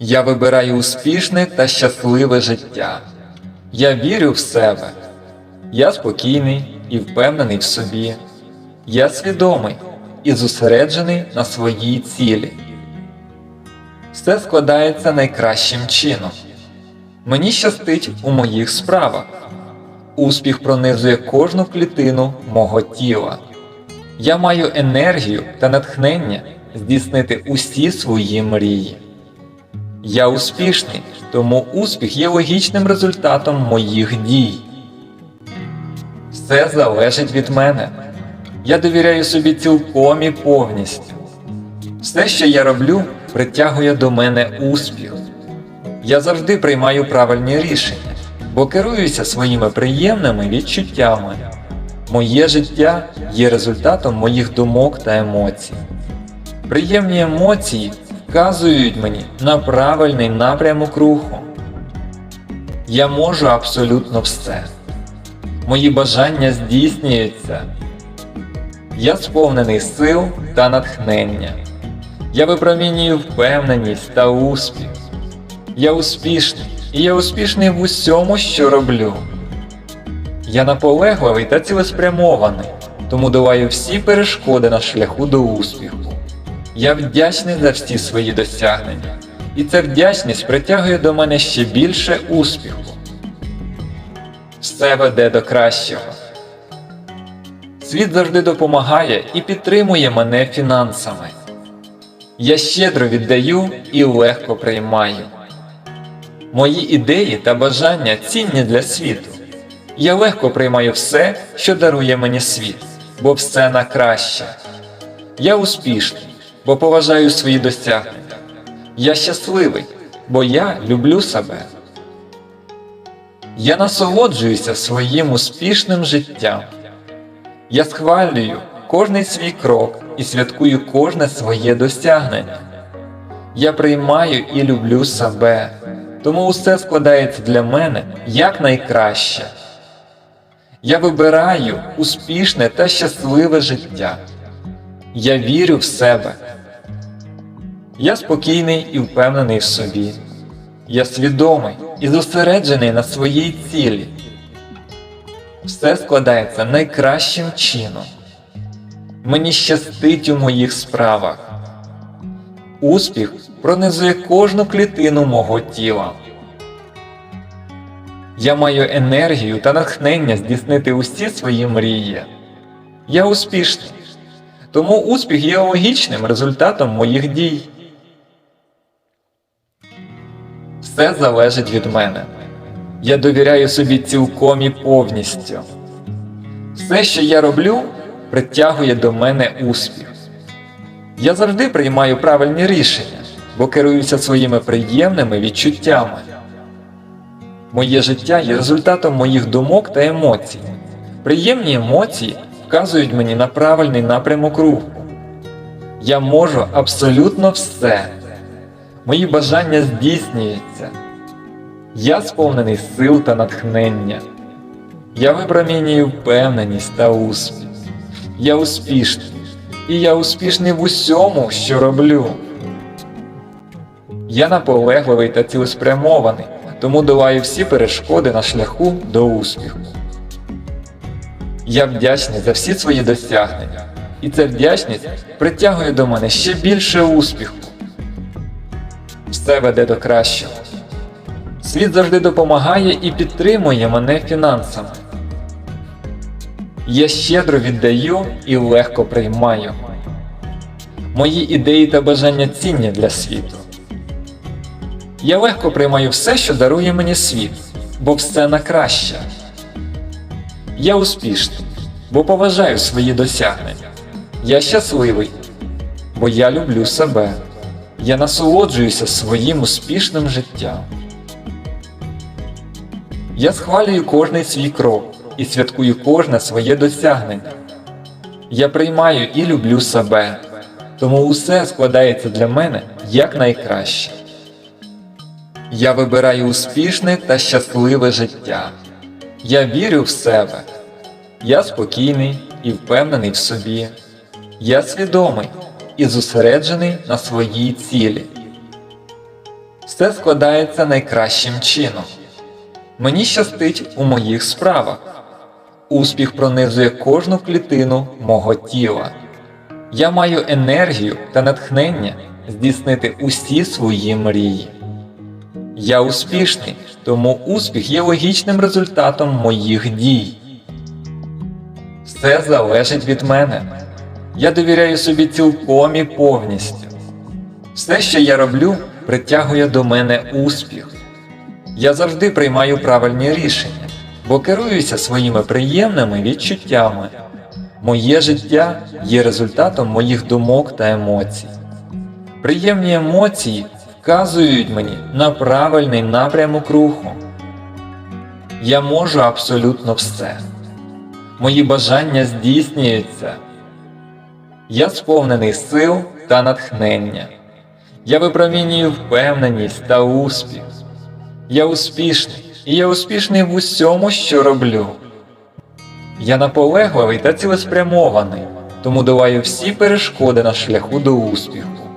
Я вибираю успішне та щасливе життя. Я вірю в себе. Я спокійний і впевнений в собі. Я свідомий і зосереджений на своїй цілі. Все складається найкращим чином. Мені щастить у моїх справах. Успіх пронизує кожну клітину мого тіла. Я маю енергію та натхнення здійснити усі свої мрії. Я успішний, тому успіх є логічним результатом моїх дій. Все залежить від мене. Я довіряю собі цілком і повністю. Все, що я роблю, притягує до мене успіх. Я завжди приймаю правильні рішення, бо керуюся своїми приємними відчуттями. Моє життя є результатом моїх думок та емоцій. Приємні емоції вказують мені на правильний напрямок руху. Я можу абсолютно все. Мої бажання здійснюються. Я сповнений сил та натхнення. Я випромінюю впевненість та успіх. Я успішний, і я успішний в усьому, що роблю. Я наполегливий та цілеспрямований, тому долаю всі перешкоди на шляху до успіху. Я вдячний за всі свої досягнення, і ця вдячність притягує до мене ще більше успіху. Все веде до кращого. Світ завжди допомагає і підтримує мене фінансами. Я щедро віддаю і легко приймаю. Мої ідеї та бажання цінні для світу. Я легко приймаю все, що дарує мені світ, бо все на краще. Я успішний, бо поважаю свої досягнення. Я щасливий, бо я люблю себе. Я насолоджуюся своїм успішним життям. Я схвалюю кожний свій крок і святкую кожне своє досягнення. Я приймаю і люблю себе, тому усе складається для мене якнайкраще. Я вибираю успішне та щасливе життя. Я вірю в себе. Я спокійний і впевнений в собі. Я свідомий і зосереджений на своїй цілі. Все складається найкращим чином. Мені щастить у моїх справах. Успіх пронизує кожну клітину мого тіла. Я маю енергію та натхнення здійснити усі свої мрії. Я успішний, тому успіх є логічним результатом моїх дій. Все залежить від мене. Я довіряю собі цілком і повністю. Все, що я роблю, притягує до мене успіх. Я завжди приймаю правильні рішення, бо керуюся своїми приємними відчуттями. Моє життя є результатом моїх думок та емоцій. Приємні емоції вказують мені на правильний напрямок руху. Я можу абсолютно все. Мої бажання здійснюються. Я сповнений сил та натхнення. Я випромінюю впевненість та успіх. Я успішний. І я успішний в усьому, що роблю. Я наполегливий та цілеспрямований, тому долаю всі перешкоди на шляху до успіху. Я вдячний за всі свої досягнення, і ця вдячність притягує до мене ще більше успіху. Все веде до кращого. Світ завжди допомагає і підтримує мене фінансами. Я щедро віддаю і легко приймаю. Мої ідеї та бажання цінні для світу. Я легко приймаю все, що дарує мені світ, бо все на краще. Я успішний, бо поважаю свої досягнення. Я щасливий, бо я люблю себе. Я насолоджуюся своїм успішним життям. Я схвалюю кожний свій крок і святкую кожне своє досягнення. Я приймаю і люблю себе, тому усе складається для мене якнайкраще. Я вибираю успішне та щасливе життя. Я вірю в себе. Я спокійний і впевнений в собі. Я свідомий і зосереджений на своїй цілі. Все складається найкращим чином. Мені щастить у моїх справах. Успіх пронизує кожну клітину мого тіла. Я маю енергію та натхнення здійснити усі свої мрії. Я успішний, тому успіх є логічним результатом моїх дій. Все залежить від мене. Я довіряю собі цілком і повністю. Все, що я роблю, притягує до мене успіх. Я завжди приймаю правильні рішення, бо керуюся своїми приємними відчуттями. Моє життя є результатом моїх думок та емоцій. Приємні емоції вказують мені на правильний напрямок руху. Я можу абсолютно все. Мої бажання здійснюються. Я сповнений сил та натхнення. Я випромінюю впевненість та успіх. Я успішний, і я успішний в усьому, що роблю. Я наполегливий та цілеспрямований, тому долаю всі перешкоди на шляху до успіху.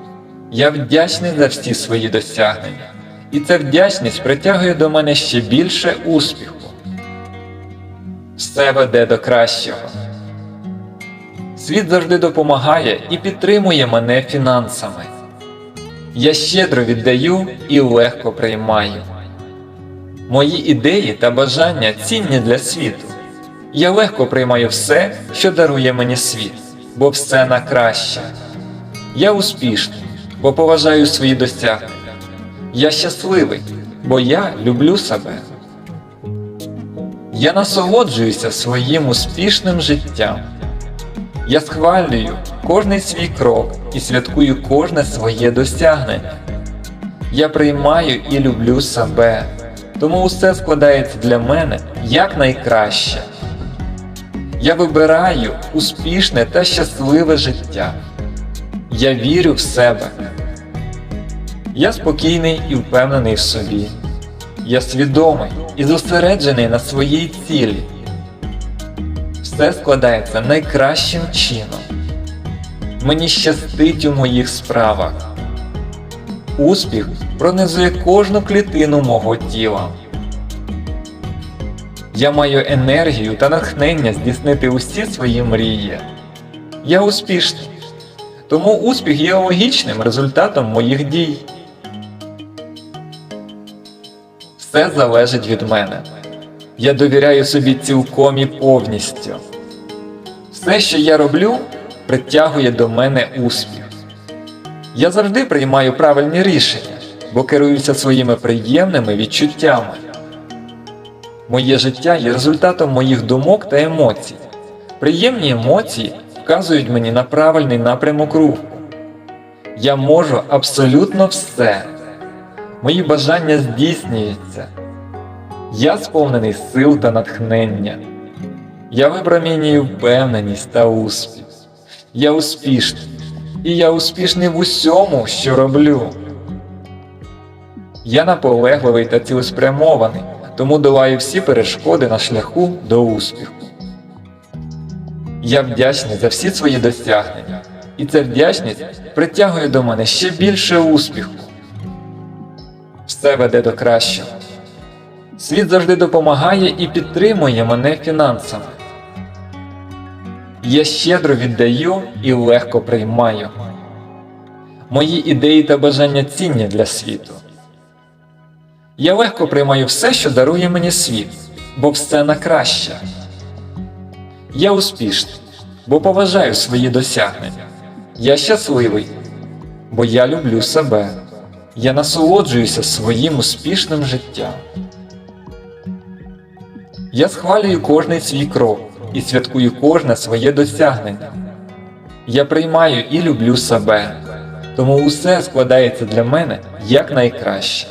Я вдячний за всі свої досягнення, і ця вдячність притягує до мене ще більше успіху. Все веде до кращого. Світ завжди допомагає і підтримує мене фінансами. Я щедро віддаю і легко приймаю. Мої ідеї та бажання цінні для світу. Я легко приймаю все, що дарує мені світ, бо все на краще. Я успішний, бо поважаю свої досягнення. Я щасливий, бо я люблю себе. Я насолоджуюся своїм успішним життям. Я схвалюю кожний свій крок і святкую кожне своє досягнення. Я приймаю і люблю себе, тому усе складається для мене якнайкраще. Я вибираю успішне та щасливе життя. Я вірю в себе. Я спокійний і впевнений в собі. Я свідомий і зосереджений на своїй цілі. Все складається найкращим чином. Мені щастить у моїх справах. Успіх пронизує кожну клітину мого тіла. Я маю енергію та натхнення здійснити усі свої мрії. Я успішний. Тому успіх є логічним результатом моїх дій. Все залежить від мене. Я довіряю собі цілком і повністю. Все, що я роблю, притягує до мене успіх. Я завжди приймаю правильні рішення, бо керуюся своїми приємними відчуттями. Моє життя є результатом моїх думок та емоцій. Приємні емоції вказують мені на правильний напрямок руху. Я можу абсолютно все. Мої бажання здійснюються. Я сповнений сил та натхнення. Я випромінюю впевненість та успіх. Я успішний. І я успішний в усьому, що роблю. Я наполегливий та цілеспрямований, тому долаю всі перешкоди на шляху до успіху. Я вдячний за всі свої досягнення, і ця вдячність притягує до мене ще більше успіху. Все веде до кращого. Світ завжди допомагає і підтримує мене фінансами. Я щедро віддаю і легко приймаю. Мої ідеї та бажання цінні для світу. Я легко приймаю все, що дарує мені світ, бо все на краще. Я успішний, бо поважаю свої досягнення. Я щасливий, бо я люблю себе. Я насолоджуюся своїм успішним життям. Я схвалюю кожний свій крок і святкую кожне своє досягнення. Я приймаю і люблю себе, тому усе складається для мене якнайкраще.